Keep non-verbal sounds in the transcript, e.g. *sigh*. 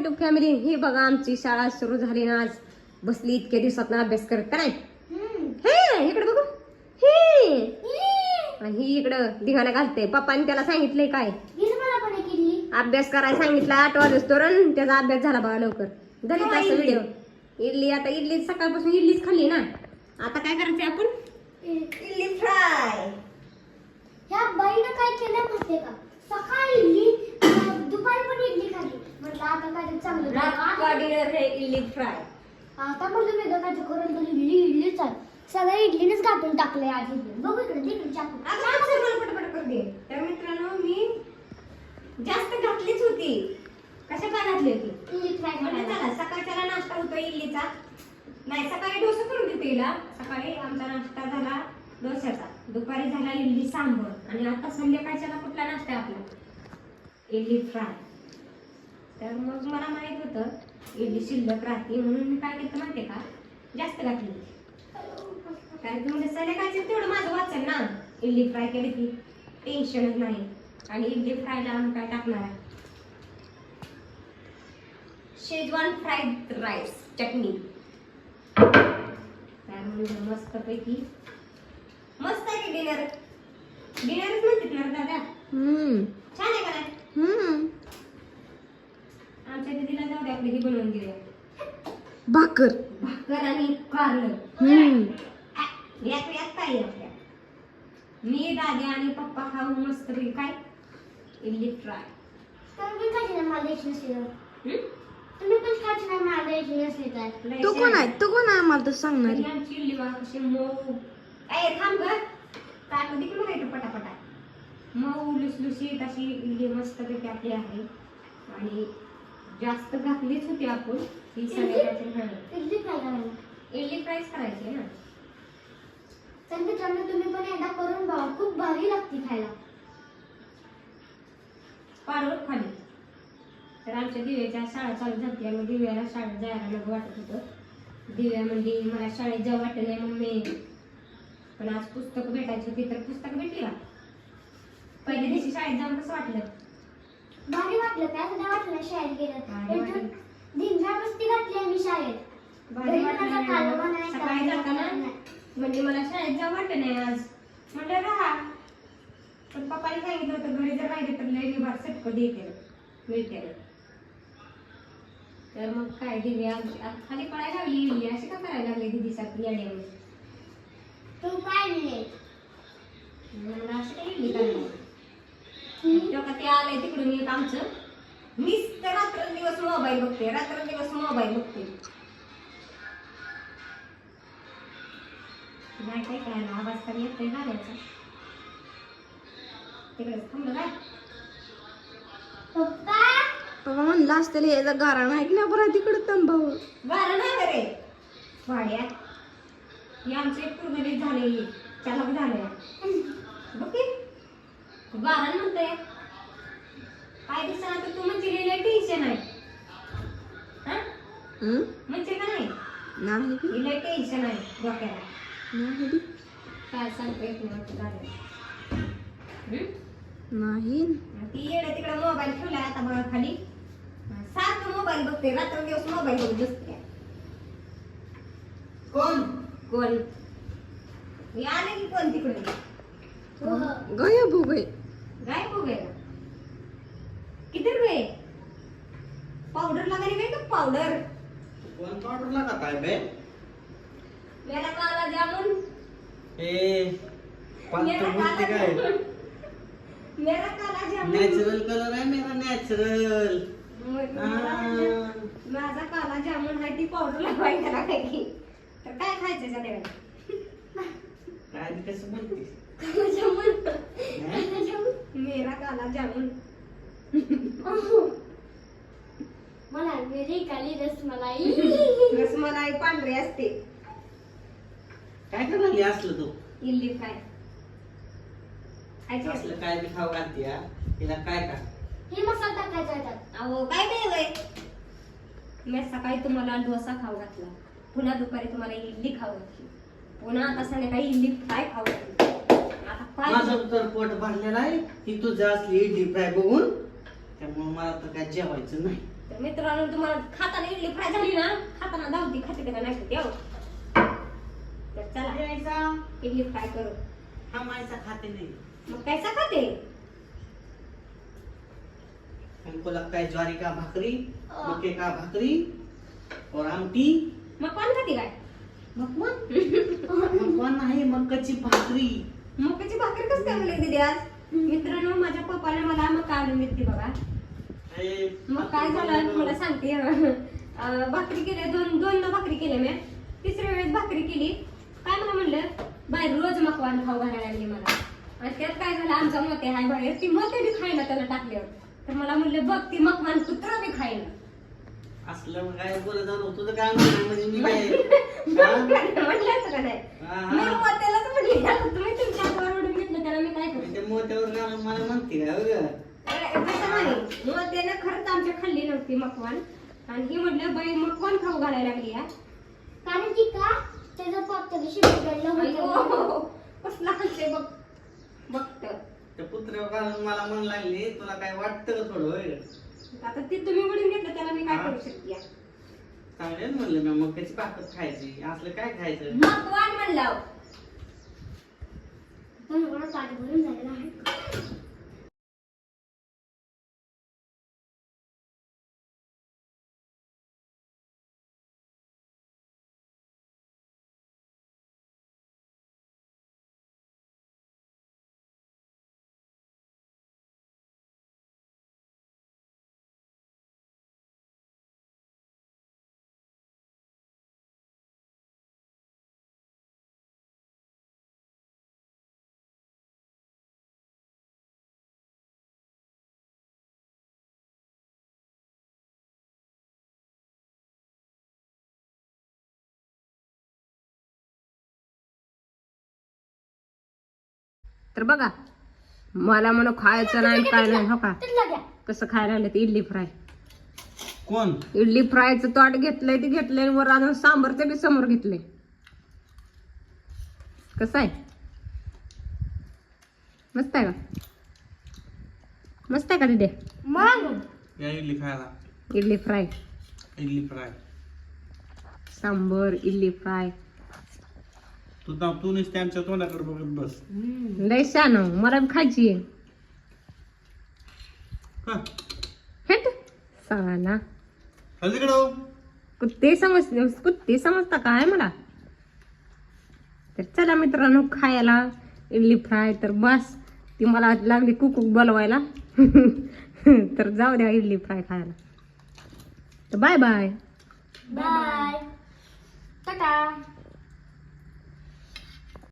YouTube family ही बघा आमची शाळा सुरू झाली ना आज. बसली इतक्या दिवसात ना अभ्यास करत. नाही हे इकडे बघू. हे. ही इकडं धिगाणा घालते. पप्पाने त्याला सांगितलंय काय? अभ्यास करायला सांगितलं आठ वाजता त्याचा अभ्यास झाला बघा लवकर. दलित असं व्हिडिओ इडली आता इडली सकाळपासून इडलीच खाल्ली ना. आता काय करायचंय आपण? इडली फ्राय. ह्या बाईनं काय केलं माहितीये का? सकाळी इडली दुपारी पण इडली खाल्ली. म्हटलं आता काय चांगलं हे इडली फ्राय. आता म्हटलं वेगळं काय करून तर इडली इडलीच आहे सगळ्या इडलीनेच गाठून टाकले आज इडली. बघू इकडे तिकडे चाकू. पटपट करते तर मित्रांनो मी जास्त घातलीच होती. कशा काय घातली होती? इडली फ्राय म्हणजे चला सकाळच्याला नाश्ता होतो इडलीचा. नाही सकाळी डोसा करून देते सकाळी आमचा नाश्ता झाला डोश्याचा. दुपारी झाला इडली सांबर. आणि आता संध्याकाळच्याला कुठला नाश्ता आपला? इडली फ्राय. तर मग मला माहीत होतं इडली शिल्लक राहते म्हणून मी काय केलं माहितीये का? जास्त घातली. कारण की म्हणजे संध्याकाळचे तेवढं माझं वाचन ना. इडली फ्राय केली की टेन्शनच नाही. आणि इडली फ्रायला आम्ही काय टाकणार आहे? Schezwan fried rice chutney. त्यामुळे मस्तपैकी मस्त आहे की डिनर डिनरच म्हणतात ना दादा? छान आहे का नाही आमच्या दीदीला जाऊ दे आपली ही बनवून देऊया भाकर. भाकर आणि कारलं. हम्म. यात यात काय आहे आपल्या? मी दादा आणि पप्पा खाऊ मस्त पैकी काय? इडली फ्राय. तुम्ही ना मला नसली? तुम्ही पण खायची ना मला एक नसली लय तो कोण आहे? तो कोण आहे आम्हाला तर सांगणार आमची इडली बघा कशी मऊ. ए थांब ग. ताट तिकडे बघायचं पटापटा. मऊ लुसलुशीत अशी इडली मस्त पैकी आपली आहे. आणि जास्त घातलीच होती आपण. ही. इडली फ्राय करायला इडली फ्रायच करायची ना. तर मित्रांनो तुम्ही पण एकदा करून बघा. खूप भारी लागते खायला. पाडवर खाली. तर आमच्या दिव्याच्या शाळा चालू झाली. आणि दिव्याला शाळेत जायला नको वाटत होतं. दिव्या म्हणजे मला शाळेत जावं वाटत नाही मग मी पण आज पुस्तक भेटायची होती तर पुस्तक भेटली का? पहिल्या दिवशी शाळेत जाऊन कसं वाटलं? भारी वाटलं काय सुद्धा वाटलं शाळेत भारी गेलं वाटलं. धिंगा मस्ती घातली आम्ही शाळेत. भारी घरी वाटलं माझा कालवा नाही. नाही, सकाळी कालवा जाताना? नाही. म्हणजे मला शाळेत जावं वाटत नाही आज. म्हणलं राहा. पण पप्पाने सांगितलं होतं घरी जर राहिले तर लय विभाग सटकं देते मिळते तर मग काय दिदी आमची? खाली पळायला लागली इडली. अशी का करायला लागली दिदी सारखी येड्यावर तू काय नाही मला अशी काय इडली करायला तेव्हा ते आलंय तिकडून एक आमचं. मीच तर रात्रंदिवस मोबाईल बघते रात्रंदिवस मोबाईल बघते. नाही काय काय ना आवाज तर येतोय गाण्याचा तिकडे थांबलं काय पप्पा? पप्पा म्हणलं असतं गारा नाही ना बरं तिकडे तंबावर गारं नाही का रे वाड्यात. हे आमचे पूर्ण झाले चालक झाले बघ की गारण म्हणते काय दिसणार तर तू म्हणजे लिहिलंय टेन्शन आहे. हा? म्हणजे का नाही? नाही. लिहिलंय टेन्शन आहे डोक्याला. नाही बी. काय सांगता येत नाही गाड्या नाही. ती येडे तिकडे मोबाईल ठेवलाय आता बघा खाली सारखं मोबाईल बघते रात्र दिवस मोबाईल बघत बसते कोण? कोण? आले की कोण तिकडे? हो. गय बुगय गाय। किती रुपये पावडर लगाने गए तो पावडर कोण पावडरला का काय बे? मेरा काला जामुन। ए मेरा काला काय जामुन। मेरा काला जामुन। नॅचरल कलर आहे मेरा नॅचरल। माझा काला जामुन आहे ती पावडर लावायला लागायची तर काय खायचं त्याला काय कसं बोलतेस हं? मेरा काला जामुन. मला मेरी काली रसमलाई. रसमलाई पांढरी असते. काय करायला असलं तू? इल्ली फ्राय. खायची असलं काय बी खाऊ घालते हा? तिला काय का? हे मसाला टाकायचा याच्यात अहो काय नाही वय मी सकाळी तुम्हाला डोसा खाऊ घातला. पुन्हा दुपारी तुम्हाला इडली खाऊ घातली. पुन्हा आता संध्याकाळी इडली फ्राय खाऊ घातली. काय माझं तर पोट भरलेलं आहे. ती तुझं असली इडली फ्राय बघून. त्यामुळे मला तर काय जेवायचं नाही. तर मित्रांनो तुम्हाला खाताना इडली फ्राय झाली ना? खाताना धावती खाते का नाही? खाते हो. तर चला यायचा इडली फ्राय करू. हा मायचा खाते नाही. मग कैसा खाते? हमको लगता है ज्वारी का भाकरी? मक्के का भाकरी? और आमटी? मग कोण खाते काय? मकवान नाही मक्काची भाकरी. मकाची भाकर कसं काय म्हणले दिदी आज? मित्रांनो माझ्या पप्पाने मला मका आणून दिली बघा. मग काय झालं? तुम्हाला सांगते. भाकरी केल्या दोन दोनदा भाकरी केल्या मी तिसऱ्या वेळेस भाकरी केली. काय मला म्हणलं? बाहेर रोज मकवान खाऊ घालायला लागली मला. आणि त्यात काय झालं? आमचा मोते हाय बाहेर. ती मोते बी खायला त्याला टाकल्यावर. तर मला म्हणलं बघ ती मकवान कुत्रा बी खायला. असलं काय बोलत तुझं काय म्हणजे मी काय? *laughs* *laughs* म्हणलं असं का नाही हा, मी हा. मोत्यालाच म्हणली "आता तुम्ही तुमच्या हातावर ओढून घेतलं त्याला मी काय करू ते मोत्यावर घालून मला म्हणते का बघ तसं नाही मग त्यानं खरंच आमच्या खाल्ली नव्हती मकवान. आणि ही म्हटलं बाई मकवान खाऊ घालायला लागली या कारण की का? त्याचं होतं. कसला हसते बघ. बघत. घालून मला म्हण लागली तुला काय वाटतं का थोडं आता ते तुम्ही वडून घेतलं त्याला मी काय. करू शकते? या? चांगले म्हणलं मी मग त्याची भाकर खायची. असलं काय खायचं? मकवान म्हणलं. झालेलं आहे. तर बघा मला म्हणून खायचं नाही काय नाही हो का? कसं खायला लागलं ते इडली फ्राय. कोण? इडली फ्रायचं ताट घेतलंय ते घेतलंय वर अजून सांबारचं बी समोर घेतलंय. कसं आहे? मस्त आहे का? मस्त आहे का तिथे? मग? या इडली खायला. Idli fry. Idli fry. Sambar idli fry. तू ना तू नुसते आमच्या तोंडाकडे बघत बस. लय छान हो. मला बी खायची. आहे हा हेट साला तिकडे कुत्ते समज कुत्ते समजता काय मला? तर चला मित्रांनो खायला इडली फ्राय तर बस. ती मला लागली कुकूक बोलवायला. *laughs* तर जाऊ द्या इडली फ्राय खायला. तर बाय बाय. बाय. टाटा.